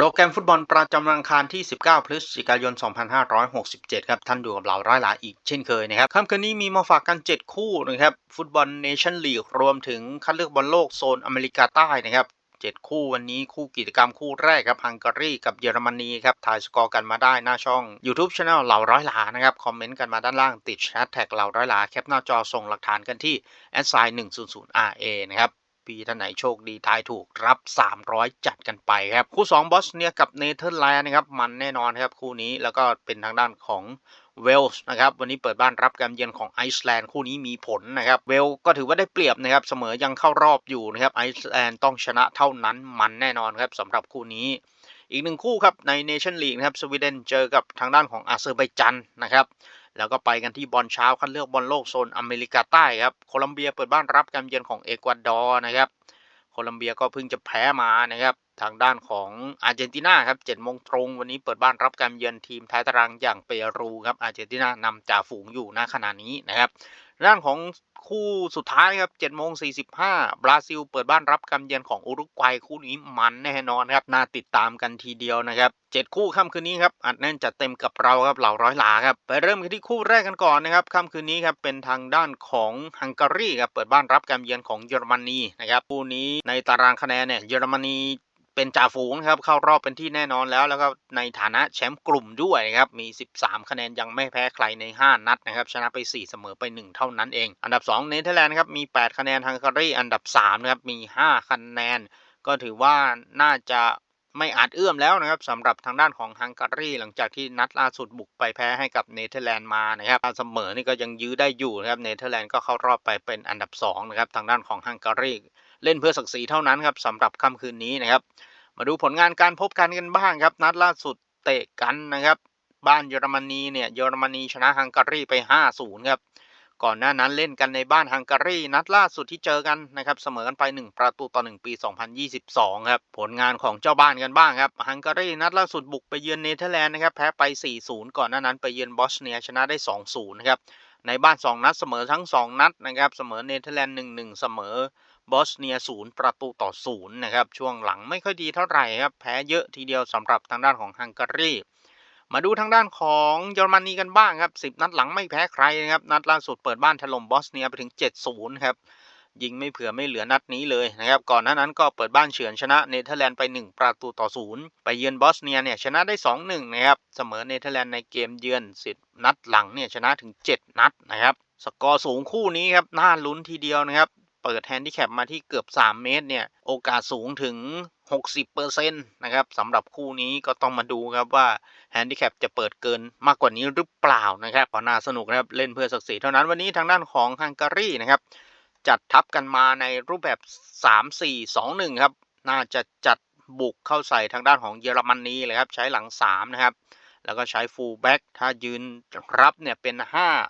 โปรแกรมฟุตบอลประจำวันอังคารที่ 19 พฤศจิกายน 2567 ครับ ท่านดูกับเราร้อยหลาอีกเช่นเคยนะครับค่ำคืนนี้มีมาฝากกัน 7 คู่นะครับ ฟุตบอลเนชั่นลีกรวมถึงคัดเลือกบอลโลกโซนอเมริกาใต้นะครับ 7 คู่วันนี้คู่กิจกรรมคู่แรกครับฮังการีกับเยอรมนีครับถ่ายสกอร์กันมาได้หน้าช่อง YouTube Channel เหล่าร้อยหลานะครับ คอมเมนต์กันมาด้านล่างติดแฮชแท็กเหล่าร้อยหลาแคปหน้าจอส่งหลักฐานกันที่ s i 100 RA นะครับีท่านไหนโชคดีทายถูกรับ 300 จัดกันไปครับ คู่ 2 บอสเนียกับเนเธอร์แลนด์นะครับ มันแน่นอนครับคู่นี้แล้วก็เป็นทางด้านของเวลส์นะครับวันนี้เปิดบ้านรับการเยือนของไอซ์แลนด์คู่นี้มีผลนะครับเวลก็ถือว่าได้เปรียบนะครับเสมอยังเข้ารอบอยู่นะครับไอซ์แลนด์ต้องชนะเท่านั้นมันแน่นอนครับสำหรับคู่นี้ อีกหนึ่งคู่ครับในเนชั่นลีกนะครับสวีเดนเจอกับทางด้านของอาเซอร์ไบจันนะครับแล้วก็ไปกันที่บอลเช้าคัดเลือกบอลโลกโซนอเมริกาใต้ครับโคลัมเบียเปิดบ้านรับการเยือนของเอกวาดอร์นะครับโคลัมเบียก็เพิ่งจะแพ้มานะครับทางด้านของอาร์เจนตินาครับ7โมงตรงวันนี้เปิดบ้านรับการเยือนทีมท้ายตารางอย่างเปรูครับอาร์เจนตินานำจ่าฝูงอยู่ณขณะนี้นะครับด้านของ คู่สุดท้ายครับ7โมง45 บราซิล เปิดบ้านรับการเยือนของอุรุกวัยคู่นี้มันแน่นอนครับ น่าติดตามกันทีเดียวนะครับ7คู่ค่ำคืนนี้ครับอัดแน่นจัดเต็มกับเราครับเหล่าร้อยหลาครับไปเริ่มกันที่คู่แรกกันก่อนนะครับค่ำคืนนี้ครับเป็นทางด้านของฮังการีครับเปิดบ้านรับการเยือนของเยอรมนีนะครับคู่นี้ในตารางคะแนนเนี่ยเยอรมนี เป็นจ่าฝูงครับเข้ารอบเป็นที่แน่นอนแล้ว แล้วก็ในฐานะแชมป์กลุ่มด้วยครับมี 13 คะแนนยังไม่แพ้ใครใน 5 นัดนะครับชนะไป 4 เสมอไป 1 เท่านั้นเอง อันดับ 2 เนเธอร์แลนด์ครับมี 8 คะแนนฮังการีอันดับ3นะครับมี 5 คะแนน ก็ถือว่าน่าจะไม่อาจเอื้อมแล้วนะครับสำหรับทางด้านของฮังการีหลังจากที่นัดล่าสุดบุกไปแพ้ให้กับเนเธอร์แลนด์มานะครับเสมอนี่ก็ยังยื้อได้อยู่นะครับเนเธอร์แลนด์ก็เข้ารอบไปเป็นอันดับ2นะครับทางด้านของฮังการี เล่นเพื่อศักดิ์ศรีเท่านั้นครับสำหรับค่ำคืนนี้นะครับ มาดูผลงานการพบกันกันบ้างครับ นัดล่าสุดเตะกันนะครับ บ้านเยอรมนีเนี่ยเยอรมนีชนะฮังการีไป 5-0 ครับก่อนหน้านั้นเล่นกันในบ้านฮังการีนัดล่าสุดที่เจอกันนะครับเสมอกันไป 1 ประตูต่อ 1 ปี 2022 ครับผลงานของเจ้าบ้านกันบ้างครับฮังการีนัดล่าสุดบุกไปเยือนเนเธอร์แลนด์นะครับแพ้ไป 4-0 ก่อนหน้านั้นไปเยือนบอสเนียชนะได้ 2-0 นะครับในบ้าน 2 นัดเสมอทั้ง 2 นัดนะครับเสมอเนเธอร์แลนด์ 1-1 เสมอ บอสเนียศูนย์ประตูต่อศูนย์นะครับ ช่วงหลังไม่ค่อยดีเท่าไหร่ครับ แพ้เยอะทีเดียวสำหรับทางด้านของฮังการี มาดูทางด้านของเยอรมนีกันบ้างครับ 10 นัดหลังไม่แพ้ใครนะครับ นัดล่าสุดเปิดบ้านถล่มบอสเนียไปถึง 7-0 ครับยิงไม่เผื่อไม่เหลือนัดนี้เลยนะครับ ก่อนหน้านั้นก็เปิดบ้านเฉือนชนะเนเธอร์แลนด์ไป 1 ประตูต่อศูนย์ไปเยือนบอสเนียเนี่ยชนะได้ 2-1 นะครับ เสมอเนเธอร์แลนด์ในเกมเยือน10นัดหลังเนี่ยชนะถึง 7 นัดนะครับ สกอร์สูงคู่นี้ครับน่าลุ้นทีเดียวนะครับ ปิดแฮนดิแคปมาที่เกือบ 3 เมตรเนี่ย โอกาสสูงถึง 60%นะครับสำหรับคู่นี้ก็ต้องมาดูครับว่าแฮนดิแคปจะเปิดเกินมากกว่านี้หรือเปล่านะครับก็น่าสนุกนะครับเล่นเพื่อศักดิ์ศรีเท่านั้นวันนี้ทางด้านของฮังการีนะครับจัดทัพกันมาในรูปแบบ 3-4-2-1 ครับ น่าจะจัดบุกเข้าใส่ทางด้านของเยอรมนนีเลยครับ ใช้หลัง 3 นะครับ แล้วก็ใช้ฟูลแบ็กถ้ายืนรับเนี่ยเป็น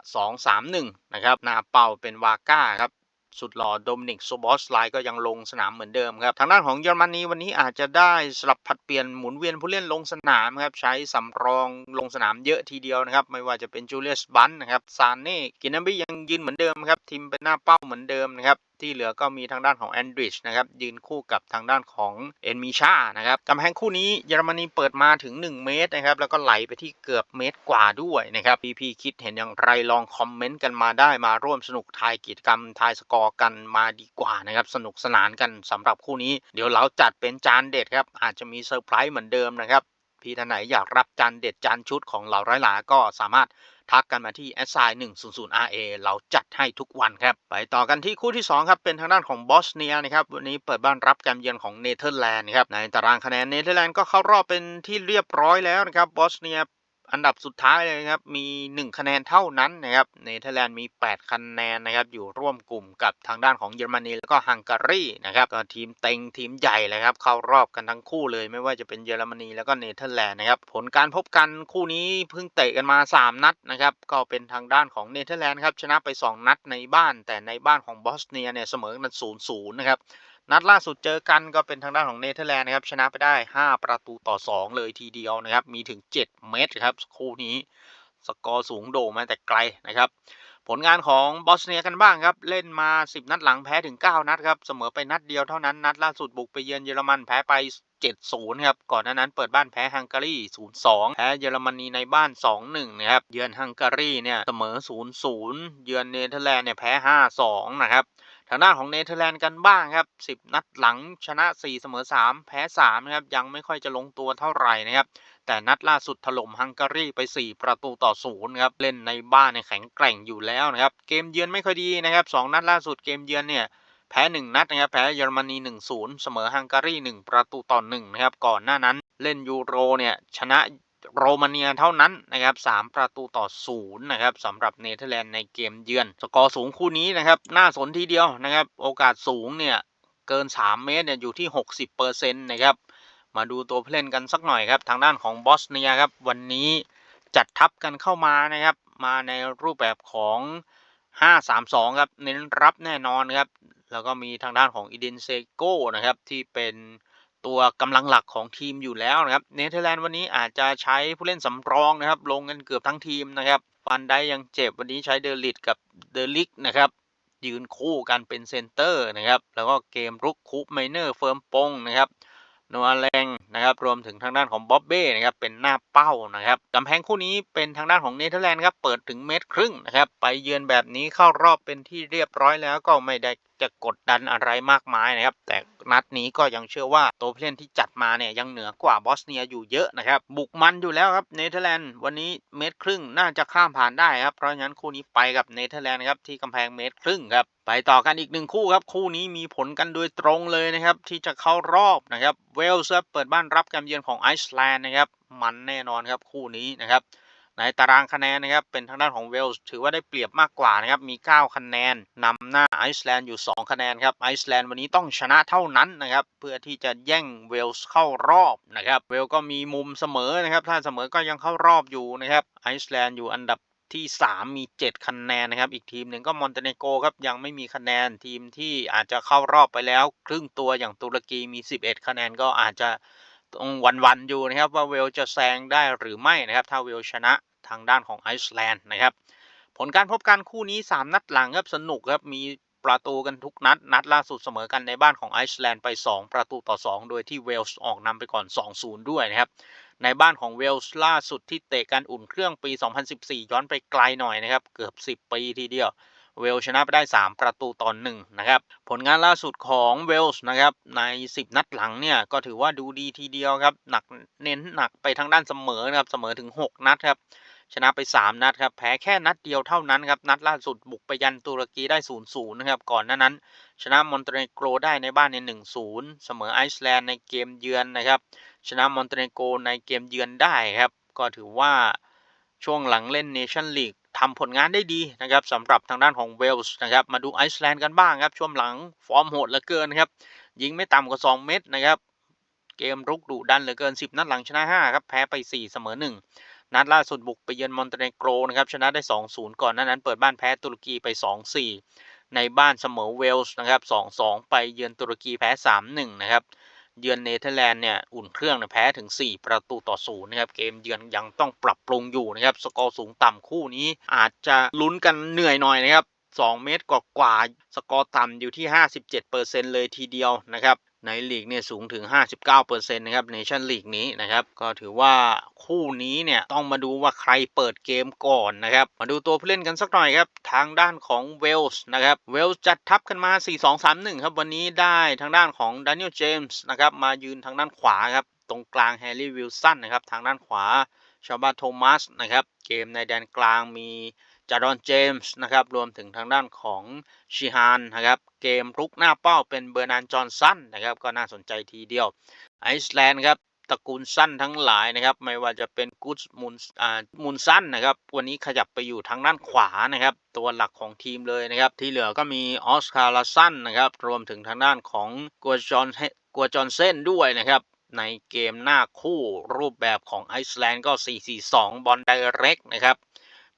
5-2-3-1 นะครับหน้าเป้าเป็นวาก้าครับ สุดหล่อโดมินิกโซบอสไลก็ยังลงสนามเหมือนเดิมครับ ทางด้านของเยอรมนีวันนี้อาจจะได้สลับผัดเปลี่ยนหมุนเวียนผู้เล่นลงสนามครับ ใช้สำรองลงสนามเยอะทีเดียวนะครับ ไม่ว่าจะเป็นจูเลียสบันนะครับ ซานเน่ กินนัมบี้ยังยืนเหมือนเดิมครับ ทีมเป็นหน้าเป้าเหมือนเดิมนะครับ ที่เหลือก็มีทางด้านของแอนดริชนะครับยืนคู่กับทางด้านของเอ็นมิชานะครับกำแพงคู่นี้เยอรมนีเปิดมาถึง 1 เมตรนะครับแล้วก็ไหลไปที่เกือบเมตรกว่าด้วยนะครับพี่พี่คิดเห็นอย่างไรลองคอมเมนต์กันมาได้มาร่วมสนุกทายกิจกรรมทายสกอร์กันมาดีกว่านะครับสนุกสนานกันสำหรับคู่นี้ เดี๋ยวเราจัดเป็นจานเด็ดครับอาจจะมีเซอร์ไพรส์เหมือนเดิมนะครับพี่ท่านไหนอยากรับจานเด็ดจานชุดของเหล่าร้อยหลาก็สามารถ ทักกันมาที่ s i 100 RA เราจัดให้ทุกวันครับ ไปต่อกันที่คู่ที่ 2 ครับ เป็นทางด้านของบอสเนียนะครับ วันนี้เปิดบ้านรับการเยือนของเนเธอร์แลนด์ครับ ในตารางคะแนนเนเธอร์แลนด์ก็เข้ารอบเป็นที่เรียบร้อยแล้วนะครับ บอสเนีย อันดับสุดท้ายเลยครับ มี 1 คะแนนเท่านั้นนะครับเนเธอร์แลนด์มี 8 คะแนนนะครับ อยู่ร่วมกลุ่มกับทางด้านของเยอรมนีแล้วก็ฮังการีนะครับก็ทีมเต็งทีมใหญ่เลยครับ เข้ารอบกันทั้งคู่เลย ไม่ว่าจะเป็นเยอรมนีแล้วก็เนเธอร์แลนด์นะครับ ผลการพบกันคู่นี้เพิ่งเตะกันมา 3 นัดนะครับ ก็เป็นทางด้านของเนเธอร์แลนด์ครับชนะไป 2 นัดในบ้าน แต่ในบ้านของบอสเนียเนี่ยเสมอกัน0 0นะครับ นัดล่าสุดเจอกันก็เป็นทางด้านของเนเธอร์แลนด์นะครับ ชนะไปได้ 5 ประตูต่อ 2 เลยทีเดียวนะครับ มีถึง 7 เมตรครับ คู่นี้สกอร์สูงโด่งมาแต่ไกลนะครับ ผลงานของบอสเนียกันบ้างครับ เล่นมา 10 นัดหลังแพ้ถึง 9 นัดครับ เสมอไปนัดเดียวเท่านั้น นัดล่าสุดบุกไปเยือนเยอรมันแพ้ไป 7-0 ครับ ก่อนหน้านั้นเปิดบ้านแพ้ฮังการี 0-2 แพ้เยอรมนีในบ้าน 2-1 นะครับ เยือนฮังการีเนี่ยเสมอ 0-0 เยือนเนเธอร์แลนด์เนี่ยแพ้ 5-2 นะครับ ทางด้านของเนเธอร์แลนด์กันบ้างครับ 10 นัดหลังชนะ 4 เสมอ 3 แพ้ 3 นะครับ ยังไม่ค่อยจะลงตัวเท่าไหร่นะครับ แต่นัดล่าสุดถล่มฮังการีไป 4 ประตูต่อ0ครับ เล่นในบ้านเนี่ยแข็งแกร่งอยู่แล้วนะครับ เกมเยือนไม่ค่อยดีนะครับ 2 นัดล่าสุดเกมเยือนเนี่ยแพ้ 1 นัดนะครับ แพ้เยอรมนี 1-0 เสมอฮังการี 1 ประตูต่อ1นะครับ ก่อนหน้านั้นเล่นยูโรเนี่ยชนะ โรมาเนียเท่านั้นนะครับ3ประตูต่อ0นะครับสำหรับเนเธอร์แลนด์ในเกมเยือน สกอร์สูงคู่นี้นะครับน่าสนทีเดียวนะครับ โอกาสสูงเนี่ยเกิน 3 เมตรเนี่ยอยู่ที่ 60%นะครับ มาดูตัวผู้เล่นกันสักหน่อยครับ ทางด้านของบอสเนียครับ วันนี้จัดทัพกันเข้ามานะครับ มาในรูปแบบของ 5-3-2 ครับ เน้นรับแน่นอนครับ แล้วก็มีทางด้านของอีเดนเซโกนะครับ ที่เป็น ตัวกำลังหลักของทีมอยู่แล้วนะครับเนเธอร์แลนด์วันนี้อาจจะใช้ผู้เล่นสำรองนะครับ ลงกันเกือบทั้งทีมนะครับฟันได้ยังเจ็บวันนี้ใช้เดลิตกับเดลิกนะครับยืนคู่กันเป็นเซนเตอร์นะครับแล้วก็เกมรุกคูปไมเนอร์เฟิร์มปงนะครับนัวแรงนะครับรวมถึงทางด้านของบ๊อบเบ้นะครับเป็นหน้าเป้านะครับกำแพงคู่นี้เป็นทางด้านของเนเธอร์แลนด์ครับเปิดถึงเมตรครึ่งนะครับไปเยือนแบบนี้เข้ารอบเป็นที่เรียบร้อยแล้วก็ไม่ได้จะกดดันอะไรมากมายนะครับ แต่ นัดนี้ก็ยังเชื่อว่าตัวผู้เล่นที่จัดมาเนี่ยยังเหนือกว่าบอสเนียอยู่เยอะนะครับบุกมันอยู่แล้วครับเนเธอร์แลนด์วันนี้เมตรครึ่งน่าจะข้ามผ่านได้ครับเพราะฉะนั้นคู่นี้ไปกับเนเธอร์แลนด์ครับที่กำแพงเมตรครึ่งครับไปต่อกันอีกหนึ่งคู่ครับ คู่นี้มีผลกันโดยตรงเลยนะครับ ที่จะเข้ารอบนะครับเวลส์เปิดบ้านรับการเยือนของไอซ์แลนด์นะครับ มันแน่นอนครับคู่นี้นะครับ ในตารางคะแนนนะครับเป็นทางด้านของเวลส์ถือว่าได้เปรียบมากกว่านะครับมี 9 คะแนนนำหน้าไอซ์แลนด์อยู่ 2 คะแนนครับไอซ์แลนด์วันนี้ต้องชนะเท่านั้นนะครับเพื่อที่จะแย่งเวลส์เข้ารอบนะครับเวลก็มีมุมเสมอนะครับถ้าเสมอก็ยังเข้ารอบอยู่นะครับไอซ์แลนด์อยู่อันดับที่ 3 มี 7 คะแนนนะครับ อีกทีมหนึ่งก็มอนเตเนโกครับ ยังไม่มีคะแนนทีมที่อาจจะเข้ารอบไปแล้ว ครึ่งตัวอย่างตุรกีมี 11 คะแนนก็อาจจะต้องวันๆอยู่นะครับ ว่าเวลจะแซงได้หรือไม่นะครับ ถ้าเวลชนะ ทางด้านของไอซ์แลนด์นะครับ ผลการพบกันคู่นี้ 3 นัดหลังครับสนุกครับมีประตูกันทุกนัด นัดล่าสุดเสมอกันในบ้านของไอซ์แลนด์ไป 2 ประตูต่อ 2 โดยที่เวลส์ออกนำไปก่อน 2-0 ด้วยนะครับ ในบ้านของเวลส์ล่าสุดที่เตะการอุ่นเครื่องปี 2014 ย้อนไปไกลหน่อยนะครับ เกือบ 10 ปีทีเดียวเวลชนะไปได้ 3 ประตูต่อ1นะครับ ผลงานล่าสุดของเวลส์นะครับ ใน 10 นัดหลังเนี่ย ก็ถือว่าดูดีทีเดียวครับ หนักเน้นหนักไปทางด้านเสมอนะครับ เสมอถึง 6 นัดครับ ชนะไป 3 นัดครับแพ้แค่นัดเดียวเท่านั้นครับนัดล่าสุดบุกไปยันตุรกีได้0-0นะครับก่อนหน้านั้น ชนะมอนเตเนโกรได้ในบ้านใน1-0เสมอไอซ์แลนด์ในเกมเยือนนะครับชนะมอนเตเนโกรในเกมเยือนได้ครับก็ถือว่าช่วงหลังเล่นเนชั่นลีกทำผลงานได้ดีนะครับสำหรับทางด้านของเวลส์นะครับมาดูไอซ์แลนด์กันบ้างครับช่วงหลังฟอร์มโหดเหลือเกินครับยิงไม่ต่ำกว่า 2 เม็ดนะครับเกมรุกดุดันเหลือเกิน 10 นัดหลังชนะ 5 ครับ แพ้ไป 4 เสมอ 1 นัดล่าสุดบุกไปเยือนมอนเตเนโกรนะครับชนะได้ 2-0 ก่อนหน้านั้น เปิดบ้านแพ้ตุรกีไป 2-4 ในบ้านเสมอเวลส์นะครับ 2-2 ไปเยือนตุรกีแพ้ 3-1 นะครับ เยือนเนเธอร์แลนด์เนี่ยอุ่นเครื่องเนี่ยแพ้ถึง 4 ประตูต่อศูนย์นะครับเกมเยือนยังต้องปรับปรุงอยู่นะครับสกอร์สูงต่ำคู่นี้อาจจะลุ้นกันเหนื่อยหน่อยนะครับ2 เมตรกว่าๆสกอร์ต่ำอยู่ที่ 57%เลยทีเดียวนะครับ ในลีกเนี่ยสูงถึง 59%นะครับเนชั่นลีกนี้นะครับ ก็ถือว่าคู่นี้เนี่ยต้องมาดูว่าใครเปิดเกมก่อนนะครับ มาดูตัวผู้เล่นกันสักหน่อยครับ ทางด้านของเวลส์นะครับ เวลส์จัดทัพกันมา 4-2-3-1 ครับ วันนี้ได้ทางด้านของด a นิ e l ลเจมส์นะครับ มายืนทางด้านขวาครับ ตรงกลางแฮร์รี่วิลสันนะครับ ทางด้านขวาชาบาโทมัสนะครับ เกมในแดนกลางมี จารอนเจมส์นะครับรวมถึงทางด้านของชิฮานนะครับเกมรุกหน้าเป้าเป็นเบอร์นานจอห์นสันนะครับก็น่าสนใจทีเดียว ไอซ์แลนด์ครับตระกูลสั้นทั้งหลายนะครับ ไม่ว่าจะเป็นกูดมูนอ่ามูนสั้นนะครับ วันนี้ขยับไปอยู่ทางด้านขวานะครับ ตัวหลักของทีมเลยนะครับ ที่เหลือก็มีออสคาร์ลาสันนะครับ รวมถึงทางด้านของกัวจอนกัวจอนเซนด้วยนะครับ ในเกมหน้าคู่รูปแบบของไอซ์แลนด์ก็ 4-4-2 บอลไดเรกนะครับ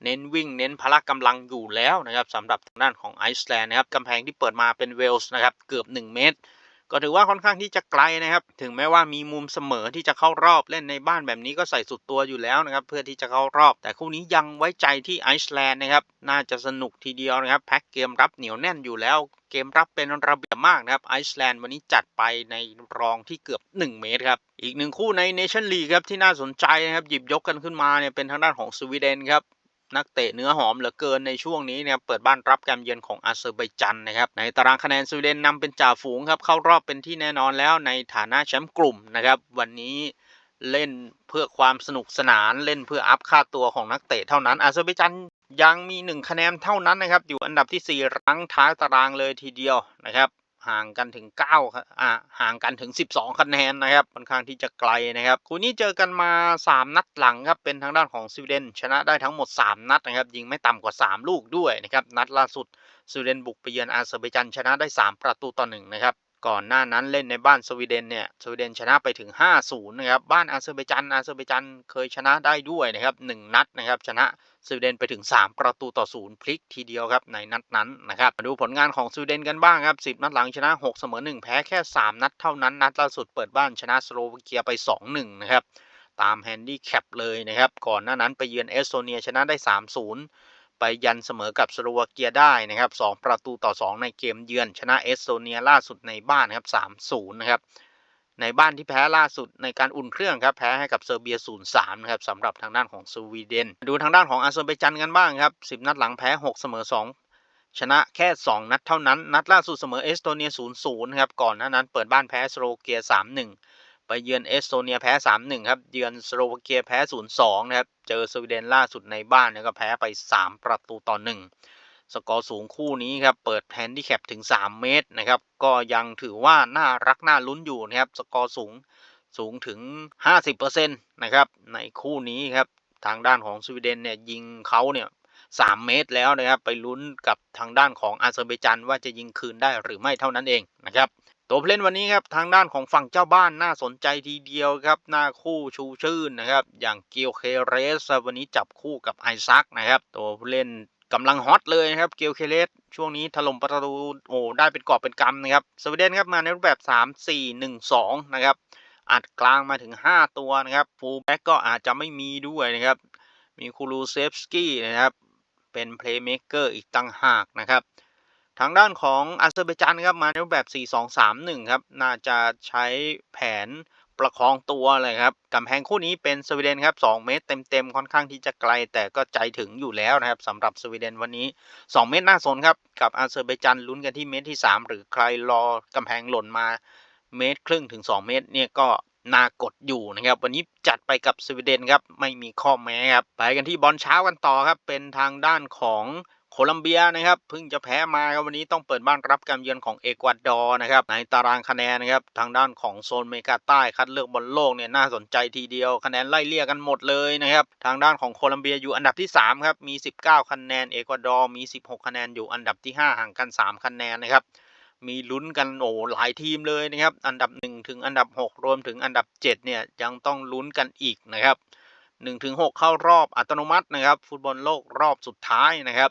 เน้นวิ่งเน้นพละกำลังอยู่แล้วนะครับสำหรับทางด้านของไอซ์แลนด์นะครับกำแพงที่เปิดมาเป็นเวลส์นะครับเกือบ 1 เมตร ก็ถือว่าค่อนข้างที่จะไกลนะครับ ถึงแม้ว่ามีมุมเสมอที่จะเข้ารอบเล่นในบ้านแบบนี้ก็ใส่สุดตัวอยู่แล้วนะครับ เพื่อที่จะเข้ารอบ แต่คู่นี้ยังไว้ใจที่ไอซ์แลนด์นะครับน่าจะสนุกทีเดียวนะครับแพ็กเกมรับเหนียวแน่นอยู่แล้ว เกมรับเป็นระเบียบมากนะครับไอซ์แลนด์วันนี้จัดไปในรองที่เกือบ 1 เมตรครับอีกหนึ่งคู่ในเนชั่นลีกครับที่น่าสนใจนะครับหยิบยกกันขึ้นมาเนี่ยเป็นทางด้านของสวีเดนครับ นักเตะเนื้อหอมเหลือเกินในช่วงนี้เนี่ยเปิดบ้านรับการเยือนของอาเซอร์ไบจันนะครับในตารางคะแนนสวีเดนนำเป็นจ่าฝูงครับเข้ารอบเป็นที่แน่นอนแล้วในฐานะแชมป์กลุ่มนะครับวันนี้เล่นเพื่อความสนุกสนานเล่นเพื่ออัพค่าตัวของนักเตะเท่านั้น อาเซอร์ไบจันยังมี 1 คะแนนเท่านั้นนะครับอยู่อันดับที่ 4 รั้งท้ายตารางเลยทีเดียวนะครับ ห่างกันถึง9ครับอ่าห่างกันถึง 12 คะแนนนะครับค่อนข้างที่จะไกลนะครับคู่นี้เจอกันมา 3 นัดหลังครับเป็นทางด้านของสวีเดนชนะได้ทั้งหมด 3 นัดนะครับยิงไม่ต่ำกว่า 3 ลูกด้วยนะครับนัดล่าสุดสวีเดนบุกไปเยือนอาเซอร์ไบจันชนะได้ 3 ประตูต่อ1นะครับ ก่อนหน้านั้นเล่นในบ้านสวีเดนเนี่ยสวีเดนชนะไปถึง 5-0 นะครับบ้านอาเซอร์ไบจันอาเซอร์ไบจันเคยชนะได้ด้วยนะครับ1นัดนะครับชนะสวีเดนไปถึง 3 ประตูต่อศูนย์พลิกทีเดียวครับในนัดนั้นนะครับมาดูผลงานของสวีเดนกันบ้างครับ 10 นัดหลังชนะ 6 เสมอ 1 แพ้แค่ 3 นัดเท่านั้น นัดล่าสุดเปิดบ้านชนะสโลวาเกียไป 2-1 นะครับตามแฮนดี้แคปเลยนะครับก่อนหน้านั้นไปเยือนเอสโตเนียชนะได้ 3-0 ไปยันเสมอกับสโลวาเกียได้นะครับ2ประตูต่อ 2 ในเกมเยือน ชนะเอสโตเนียล่าสุดในบ้านนะครับ3-0นะครับในบ้านที่แพ้ล่าสุดในการอุ่นเครื่องครับแพ้ให้กับเซอร์เบีย 0-3 นะครับสำหรับทางด้านของสวีเดน ดูทางด้านของอาเซอร์ไบจันกันบ้างครับ 10 นัดหลังแพ้ 6 เสมอ 2 ชนะแค่ 2 นัดเท่านั้น นัดล่าสุดเสมอเอสโตเนีย 0-0ครับ ก่อนหน้านั้นเปิดบ้านแพ้สโลวาเกีย 3-1 ไปเยือนเอสโตเนียแพ้ 3-1 ครับ เยือนสโลวาเกียแพ้ 0-2 นะครับ เจอสวีเดนล่าสุดในบ้านเนี่ยก็แพ้ไป 3 ประตูต่อ 1 สกอร์สูงคู่นี้ครับ เปิดแฮนดิแคปถึง 3 เมตรนะครับ ก็ยังถือว่าน่ารักน่าลุ้นอยู่นะครับ สกอร์สูงสูงถึง 50%นะครับ ในคู่นี้ครับ ทางด้านของสวีเดนเนี่ยยิงเขาเนี่ย3เมตรแล้วนะครับ ไปลุ้นกับทางด้านของอาเซอร์ไบจันว่าจะยิงคืนได้หรือไม่เท่านั้นเองนะครับ ตัวผู้เล่นวันนี้ครับทางด้านของฝั่งเจ้าบ้านน่าสนใจทีเดียวครับหน้าคู่ชูชื่นนะครับ อย่างเกียวเคเรสวันนี้จับคู่กับไอซักนะครับ ตัวผู้เล่นกำลังฮอตเลยครับเกียวเคเรสช่วงนี้ถล่มประตูโอ้ได้เป็นกอบเป็นกำนะครับสวีเดนครับมาในรูปแบบ 3 4 1 2 นะครับอัดกลางมาถึง 5 ตัวนะครับฟูลแบ็กก็อาจจะไม่มีด้วยนะครับ มีคูลูเซฟสกี้นะครับ เป็นเพลย์เม k เกอร์อีกตั้งหากนะครับ ทางด้านของอาเซอร์ไบจันครับมาในรูปแบบ 4-2-3-1 ครับ น่าจะใช้แผนประคองตัวเลยครับกำแพงคู่นี้เป็นสวีเดนครับ 2 เมตรเต็มๆ ค่อนข้างที่จะไกล แต่ก็ใจถึงอยู่แล้วนะครับสำหรับสวีเดนวันนี้ 2 เมตรน่าสนครับ กับอาเซอร์ไบจันลุ้นกันที่เมตรที่ 3 หรือใครรอกำแพงหล่นมาเมตรครึ่งถึง 2 เมตรเนี่ยก็น่ากดอยู่นะครับ วันนี้จัดไปกับสวีเดนครับ ไม่มีข้อแม้ครับ ไปกันที่บอลเช้ากันต่อครับ เป็นทางด้านของ ลัมเบียนะครับเพิ่งจะแพ้มาครับวันนี้ต้องเปิดบ้านรับการเยือนของเอกวาดอร์นะครับในตารางคะแนนนะครับทางด้านของโซนเมกาใต้คัดเลือกบอลโลกเนี่ยน่าสนใจทีเดียวคะแนนไล่เลี่ยกันหมดเลยนะครับทางด้านของโคลัมเบียอยู่อันดับที่3ครับมี 19 คะแนนเอกวาดอร์มี 16 คะแนนอยู่อันดับที่ 5 ห่างกัน 3 คะแนนนะครับมีลุ้นกันโอ้หลายทีมเลยนะครับ อันดับ 1 ถึงอันดับ 6 รวมถึงอันดับ 7 เนี่ยยังต้องลุ้นกันอีกนะครับ1ถึง6เข้ารอบอัตโนมัตินะครับ ฟุตบอลโลกรอบสุดท้ายนะครับ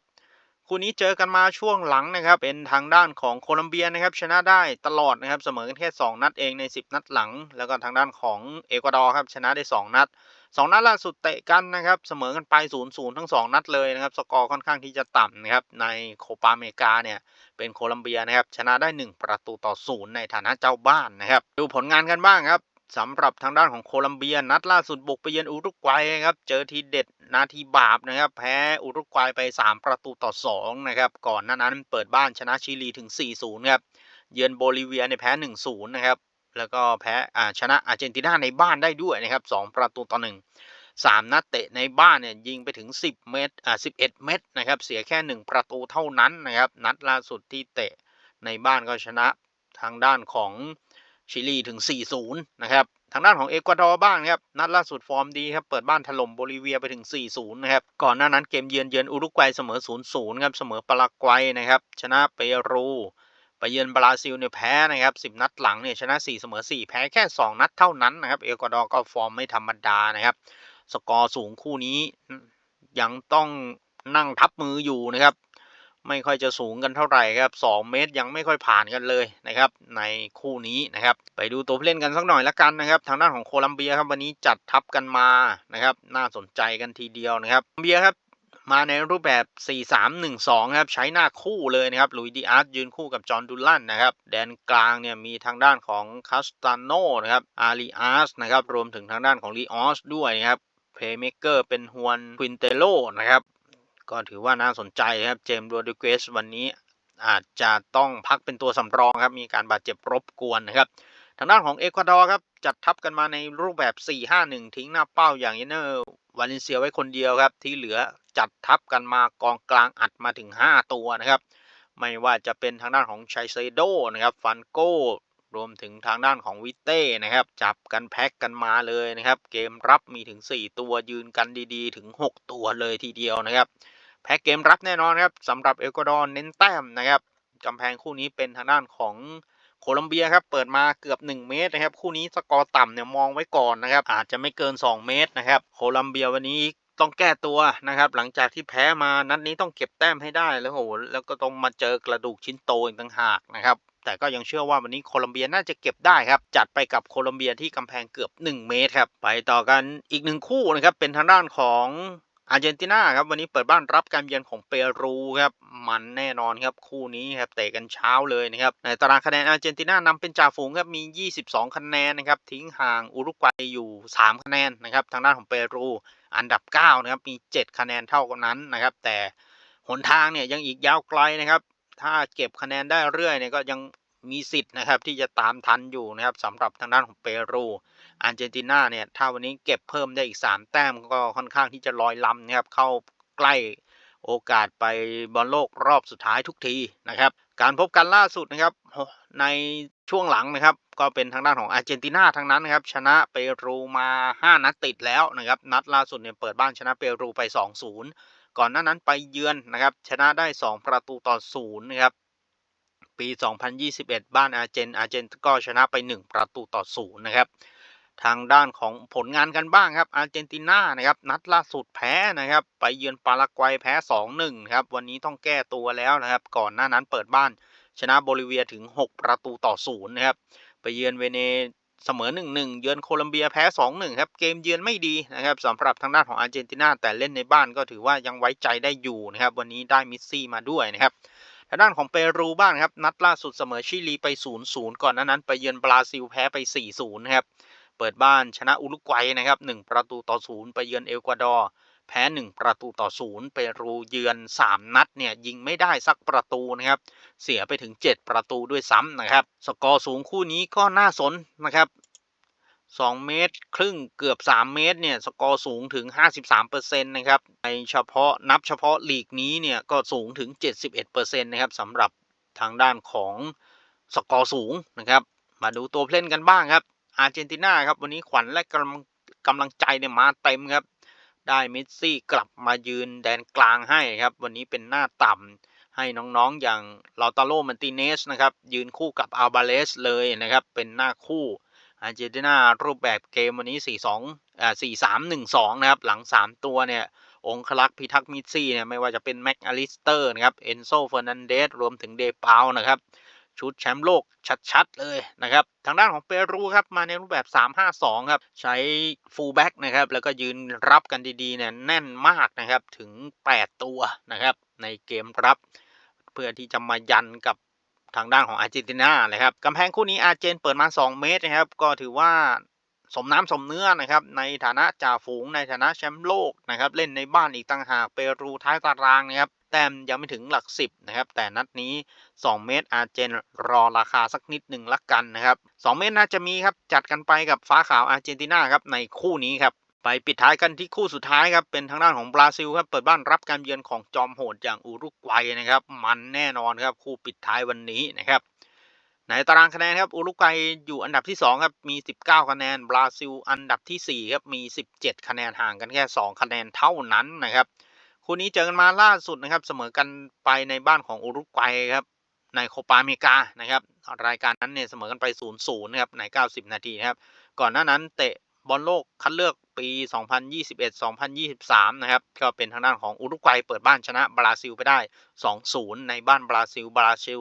คู่นี้เจอกันมาช่วงหลังนะครับ เป็นทางด้านของโคลัมเบียนะครับ ชนะได้ตลอดนะครับเสมอกันแค่2นัดเองใน 10 นัดหลัง แล้วก็ทางด้านของเอกวาดอร์ครับชนะได้ 2 นัด 2 นัดล่าสุดเตะกันนะครับเสมอกันไป0-0ทั้ง 2 นัดเลยนะครับสกอร์ค่อนข้างที่จะต่ำนะครับในโคปาอเมริกาเนี่ยเป็นโคลัมเบียนะครับชนะได้ 1 ประตูต่อ0ในฐานะเจ้าบ้านนะครับ ดูผลงานกันบ้างครับ สำหรับทางด้านของโคลัมเบียนัดล่าสุดบุกไปเยือนอุรุกวัยครับ เจอทีเด็ดนาทีบาปนะครับ แพ้อุรุกวัยไป 3 ประตูต่อ 2 นะครับ ก่อนหน้านั้นเปิดบ้านชนะชิลีถึง 4-0 ครับ เยือนโบลิเวียเนี่ยแพ้ 1-0 นะครับ แล้วก็แพ้อ่าชนะอาร์เจนตินาในบ้านได้ด้วยนะครับ 2 ประตูต่อ 1 3 นัดเตะในบ้านเนี่ยยิงไปถึง 10 เมตรอ่า11 เมตรนะครับ เสียแค่ 1 ประตูเท่านั้นนะครับ นัดล่าสุดที่เตะในบ้านก็ชนะทางด้านของ ชิลีถึง 4-0 นะครับ ทางด้านของเอกวาดอร์บ้างครับ นัดล่าสุดฟอร์มดีครับ เปิดบ้านถล่มโบลิเวียไปถึง 4-0 นะครับ ก่อนหน้านั้นเกมเยือนเยือนอุรุกวัยเสมอ 0-0 ครับ เสมอปารากวัยนะครับ ชนะเปรูไปเยือนบราซิลเนี่ยแพ้นะครับ 10 นัดหลังเนี่ยชนะ 4 เสมอ 4 แพ้แค่ 2 นัดเท่านั้นนะครับ เอกวาดอร์ก็ฟอร์มไม่ธรรมดานะครับ สกอร์สูงคู่นี้ยังต้องนั่งทับมืออยู่นะครับ ไม่ค่อยจะสูงกันเท่าไหร่ครับ 2 เมตรยังไม่ค่อยผ่านกันเลยนะครับ ในคู่นี้นะครับ ไปดูตัวผู้เล่นกันสักหน่อยละกันนะครับ ทางด้านของโคลัมเบียครับวันนี้จัดทัพกันมานะครับ น่าสนใจกันทีเดียวนะครับโคลัมเบียครับมาในรูปแบบ 4-3-1-2 ครับ ใช้หน้าคู่เลยนะครับลุยดิอาร์ตยืนคู่กับจอห์นดูลันนะครับ แดนกลางเนี่ยมีทางด้านของคาสตาโนนะครับ อาริอาสนะครับ รวมถึงทางด้านของลีออสด้วยนะครับ เพลย์เมเกอร์เป็นฮวนควินเตโลนะครับ ก็ถือว่าน่าสนใจครับ เจมส์โรดิเกสวันนี้อาจจะต้องพักเป็นตัวสำรองครับ มีการบาดเจ็บรบกวนนะครับ ทางด้านของเอกวาดอร์ครับ จัดทัพกันมาในรูปแบบ 4-5-1 ทิ้งหน้าเป้าอย่างเยเนอร์วาเลนเซียไว้คนเดียวครับ ที่เหลือจัดทัพกันมากองกลางอัดมาถึง 5 ตัวนะครับ ไม่ว่าจะเป็นทางด้านของชัยเซโดนะครับฟันโก้รวมถึงทางด้านของวิเต้นะครับ จับกันแพ็กกันมาเลยนะครับ เกมรับมีถึง 4 ตัวยืนกันดีๆ ถึง 6 ตัวเลยทีเดียวนะครับ แพ็กเกมรับแน่นอนครับสำหรับเอกวาดอร์เน้นแต้มนะครับกำแพงคู่นี้เป็นทางด้านของโคลัมเบียครับเปิดมาเกือบ 1 เมตรนะครับ คู่นี้สกอร์ต่ำเนี่ยมองไว้ก่อนนะครับ อาจจะไม่เกิน 2 เมตรนะครับ โคลัมเบียวันนี้ต้องแก้ตัวนะครับ หลังจากที่แพ้มานัดนี้ต้องเก็บแต้มให้ได้แล้วโหแล้วก็ต้องมาเจอกระดูกชิ้นโตอีกต่างหากนะครับ แต่ก็ยังเชื่อว่าวันนี้โคลัมเบียน่าจะเก็บได้ครับ จัดไปกับโคลัมเบียที่กำแพงเกือบ 1 เมตรครับไปต่อกันอีกหนึ่งคู่นะครับเป็นทางด้านของ อาร์เจนตินาครับวันนี้เปิดบ้านรับการเยือนของเปรูครับมันแน่นอนครับคู่นี้ครับเตะกันเช้าเลยนะครับในตารางคะแนนอาร์เจนตินานำเป็นจ่าฝูงครับมี 22 คะแนนนะครับทิ้งห่างอุรุกวัยอยู่ 3 คะแนนนะครับทางด้านของเปรูอันดับ9นะครับมี 7 คะแนนเท่ากันนั้นนะครับแต่หนทางเนี่ยยังอีกยาวไกลนะครับถ้าเก็บคะแนนได้เรื่อยเนี่ยก็ยัง มีสิทธิ์นะครับที่จะตามทันอยู่นะครับสำหรับทางด้านของเปรูอาร์เจนตินาเนี่ยถ้าวันนี้เก็บเพิ่มได้อีก 3 แต้มก็ค่อนข้างที่จะลอยลำนะครับเข้าใกล้โอกาสไปบอลโลกรอบสุดท้ายทุกทีนะครับการพบกันล่าสุดนะครับในช่วงหลังนะครับก็เป็นทางด้านของอาร์เจนตินาทั้งนั้นนะครับชนะเปรูมา 5 นัดติดแล้วนะครับนัดล่าสุดเนี่ยเปิดบ้านชนะเปรูไป 2-0 ก่อนหน้านั้นไปเยือนนะครับชนะได้ 2 ประตูต่อ0นะครับ ปี 2021 บ้านอาร์เจน อาร์เจนก็ชนะไป 1 ประตูต่อ0นะครับ ทางด้านของผลงานกันบ้างครับ อาร์เจนตินานะครับ นัดล่าสุดแพ้นะครับ ไปเยือนปารากวัยแพ้ 2-1 ครับ วันนี้ต้องแก้ตัวแล้วนะครับ ก่อนหน้านั้นเปิดบ้านชนะโบลิเวียถึง 6 ประตูต่อ0นะครับ ไปเยือนเวเนเสมอ 1-1 เยือนโคลัมเบียแพ้ 2-1 ครับ เกมเยือนไม่ดีนะครับสำหรับทางด้านของอาร์เจนตินาแต่เล่นในบ้านก็ถือว่ายังไว้ใจได้อยู่นะครับ วันนี้ได้มิสซี่มาด้วยนะครับ ทางด้านของเปรูบ้างครับ นัดล่าสุดเสมอชิลีไป 0-0 ก่อนน้านั้นไปเยือนบราซิลแพ้ไป 4-0นครับ เปิดบ้านชนะอุรุกวัยนะครับ1ประตูต่อ 0 ไปเยือนเอกวาดอร์แพ้ 1 ประตูต่อ 0 เปรูเยือน 3 นัดเนี่ยยิงไม่ได้สักประตูนะครับ เสียไปถึง 7 ประตูด้วยซ้ำนะครับ สกอร์สูงคู่นี้ก็น่าสนนะครับ 2 เมตร ครึ่งเกือบ 3 เมตรเนี่ยสกอร์สูงถึง 53%นะครับในเฉพาะนับเฉพาะลีกนี้เนี่ยก็สูงถึง 71%นะครับสำหรับทางด้านของสกอร์สูงนะครับ มาดูตัวเพล่นกันบ้างครับ อาร์เจนตินาครับวันนี้ขวัญและกำกำลังใจเนี่ยมาเต็มครับ ได้เมสซี่กลับมายืนแดนกลางให้ครับ วันนี้เป็นหน้าต่ำให้น้องๆอย่างลาตาโลมันติเนสนะครับยืนคู่กับอัลบาเลสเลยนะครับ เป็นหน้าคู่ อาร์เจนตินารูปแบบเกมวันนี้ 4-2อ่า4-3-1-2 นะครับ หลัง 3 ตัวเนี่ย องคลักษ์พิทักษ์มิซี่เนี่ย ไม่ว่าจะเป็นแม็กอลิสเตอร์นะครับ เอนโซเฟอร์นันเดส รวมถึงเดปาวนะครับ ชุดแชมป์โลกชัดๆ เลยนะครับ ทางด้านของเปรูครับ มาในรูปแบบ 3-5-2 ครับ ใช้ฟูลแบ็กนะครับ แล้วก็ยืนรับกันดีๆเนี่ยแน่นมากนะครับ ถึง 8 ตัวนะครับ ในเกมรับ เพื่อที่จะมายันกับ ทางด้านของอาร์เจนตินาเลยครับกำแพงคู่นี้อาร์เจนเปิดมา 2 เมตรนะครับ ก็ถือว่าสมน้ำสมเนื้อนะครับ ในฐานะจ่าฝูงในฐานะแชมป์โลกนะครับ เล่นในบ้านอีกต่างหากเปรูท้ายตารางนะครับ แต้มยังไม่ถึงหลัก 10 นะครับ แต่นัดนี้ 2 เมตรอาร์เจนรอราคาสักนิดหนึ่งละกันนะครับ 2 เมตรน่าจะมีครับ จัดกันไปกับฟ้าขาวอาร์เจนตินาครับในคู่นี้ครับ ไปปิดท้ายกันที่คู่สุดท้ายครับ เป็นทางด้านของบราซิลครับ เปิดบ้านรับการเยือนของจอมโหดอย่างอุรุกวัยนะครับ มันแน่นอนครับ คู่ปิดท้ายวันนี้นะครับ ในตารางคะแนนครับ อุรุกวัยอยู่อันดับที่ 2 ครับ มี 19 คะแนน บราซิลอันดับที่ 4 ครับ มี 17 คะแนนห่างกันแค่ 2 คะแนนเท่านั้นนะครับ คู่นี้เจอกันมาล่าสุดนะครับ เสมอกันไปในบ้านของอุรุกวัยครับ ในโคปาอเมริกานะครับ รายการนั้นเนี่ยเสมอกันไป 0-0 นะครับ ใน 90 นาทีนะครับ ก่อนหน้านั้นเตะ บอลโลกคัดเลือกปี 2021-2023 นะครับ ก็เป็นทางด้านของอุรุกวัยเปิดบ้านชนะบราซิลไปได้ 2-0 ในบ้านบราซิล บราซิล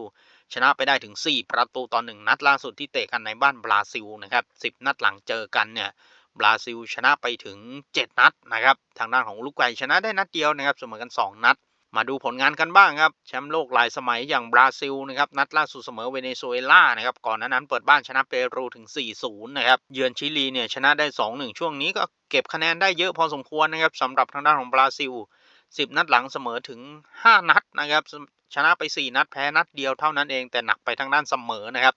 ชนะไปได้ถึง 4 ประตูต่อ 1 นัดล่าสุดที่เตะกันในบ้านบราซิลนะครับ 10 นัดหลังเจอกันเนี่ยบราซิลชนะไปถึง 7 นัดนะครับ ทางด้านของอุรุกวัยชนะได้นัดเดียวนะครับ เสมอกัน 2 นัด มาดูผลงานกันบ้างครับ แชมป์โลกหลายสมัยอย่างบราซิลนะครับนัดล่าสุดเสมอเวเนซุเอลานะครับก่อนนั้นเปิดบ้านชนะเปรูถึง 4-0 นะครับเยือนชิลีเนี่ยชนะได้ 2-1 ช่วงนี้ก็เก็บคะแนนได้เยอะพอสมควรนะครับสำหรับทางด้านของบราซิล 10 นัดหลังเสมอถึง 5 นัดนะครับชนะไป 4 นัดแพ้นัดเดียวเท่านั้นเองแต่หนักไปทางด้านเสมอนะครับ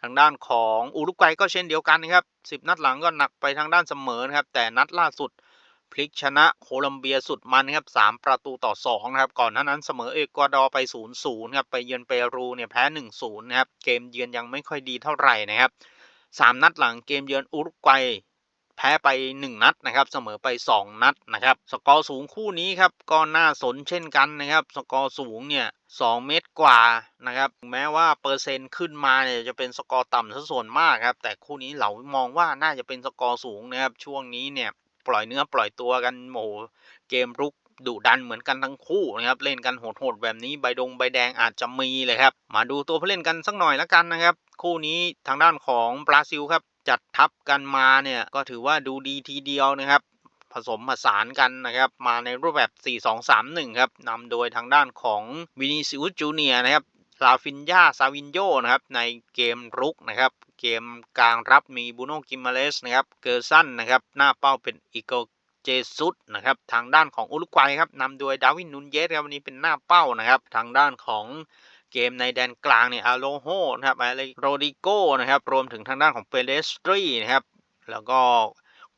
ทางด้านของอุรุกวัยก็เช่นเดียวกันนะครับ 10 นัดหลังก็หนักไปทางด้านเสมอนะครับแต่นัดล่าสุด พลิกชนะโคลัมเบียสุดมันครับ3ประตูต่อ2นะครับ ก่อนหน้านั้นเสมอเอกวาดอร์ไป0-0ครับ ไปเยือนเปรูเนี่ยแพ้1-0นย์ะครับ เกมเยือนยังไม่ค่อยดีเท่าไหร่นะครับ3นัดหลังเกมเยือนอุรุกวัยแพ้ไป 1 นัดนะครับเสมอไป 2 นัดนะครับสกอร์สูงคู่นี้ครับก็น่าสนเช่นกันนะครับสกอร์สูงเนี่ย2เมตรกว่านะครับแม้ว่าเปอร์เซ็นต์ขึ้นมาเนี่ยจะเป็นสกอร์ต่ำซะส่วนมากครับแต่คู่นี้เรามองว่าน่าจะเป็นสกอร์สูงนะครับช่วงนี้เนี่ย ปล่อยเนื้อปล่อยตัวกันโหเกมรุกดุดันเหมือนกันทั้งคู่นะครับเล่นกันโหดๆแบบนี้ใบดงใบแดงอาจจะมีเลยครับ มาดูตัวผู้เล่นกันสักหน่อยละกันนะครับ คู่นี้ทางด้านของบราซิลครับ จัดทัพกันมาเนี่ยก็ถือว่าดูดีทีเดียวนะครับ ผสมผสานกันนะครับ มาในรูปแบบ 4-2-3-1 ครับนำโดยทางด้านของวินิซิอุสจูเนียนะครับลาฟินยาซาวินโยนะครับในเกมรุกนะครับ เกมกลางรับมีบูโนกิมาเลสนะครับ เกอร์ซันนะครับ หน้าเป้าเป็นอีโกเจซุสนะครับ ทางด้านของอุรุกวัยครับนำโดยดาวินนุนเยสครับวันนี้เป็นหน้าเป้านะครับ ทางด้านของเกมในแดนกลางเนี่ยอาโลโฮนะครับอะไรโรดิโกนะครับ รวมถึงทางด้านของเปเลสตรีนะครับ แล้วก็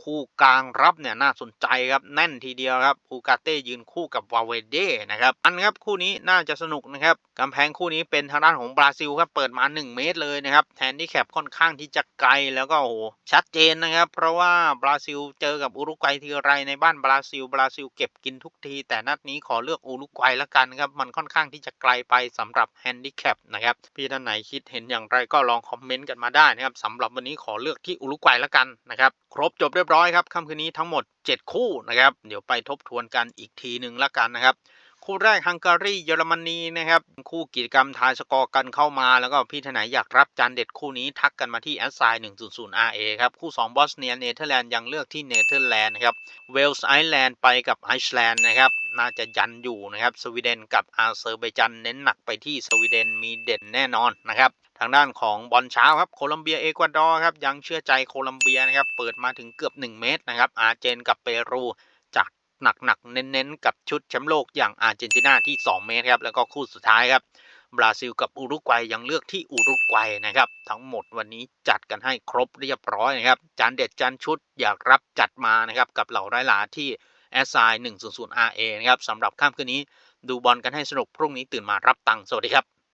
คู่กลางรับเนี่ยน่าสนใจครับแน่นทีเดียวครับอูกาเต้ยืนคู่กับวาเวเดนะครับอันครับคู่นี้น่าจะสนุกนะครับกำแพงคู่นี้เป็นทางด้านของบราซิลครับเปิดมา 1 เมตรเลยนะครับแทนที่แคปค่อนข้างที่จะไกลแล้วก็โหชัดเจนนะครับ เพราะว่าบราซิลเจอกับอุรุกวัยทีไรในบ้านบราซิล บราซิลเก็บกินทุกที แต่นัดนี้ขอเลือกอุรุกวัยละกันครับมันค่อนข้างที่จะไกลไปสำหรับแฮนดิแคปนะครับพี่ท่านไหนคิดเห็นอย่างไรก็ลองคอมเมนต์กันมาได้นะครับสำหรับวันนี้ขอเลือกที่อุรุกวัยละกันนะครับครบจบเรียบร้อยครับค่ำคืนนี้ทั้งหมด 7 คู่นะครับ เดี๋ยวไปทบทวนกันอีกทีหนึ่งละกันนะครับ คู่แรกฮังการีเยอรมนีนะครับ คู่กิจกรรมทายสกอร์กันเข้ามาแล้วก็พี่ทนายอยากรับจานเด็ดคู่นี้ทักกันมาที่แอสไซน์100 RA ครับ คู่2บอสเนียเนเธอร์แลนด์ยังเลือกที่เนเธอร์แลนด์นะครับเวลส์ไอร์แลนด์ไปกับไอซ์แลนด์นะครับ น่าจะยันอยู่นะครับ สวีเดนกับอาเซอร์ไบจันเน้นหนักไปที่สวีเดนมีเด่นแน่นอนนะครับ ทางด้านของบอลเช้าครับโคลัมเบียเอกวาดอร์ครับยังเชื่อใจโคลัมเบียนะครับเปิดมาถึงเกือบ 1 เมตรนะครับอาร์เจนกับเปรูจากหนักๆเน้นๆกับชุดแชมป์โลกอย่างอาร์เจนตินาที่ 2 เมตรครับแล้วก็คู่สุดท้ายครับบราซิลกับอุรุกวัยยังเลือกที่อุรุกวัยนะครับ ทั้งหมดวันนี้จัดกันให้ครบเรียบร้อยนะครับ จานเด็ดจานชุดอยากรับจัดมานะครับ กับเหล่าไร้หลาที่ แอสไซน์100 RA นะครับสำหรับค่ำคืนนี้ดูบอลกันให้สนุกพรุ่งนี้ตื่นมารับตังค์สวัสดีครับ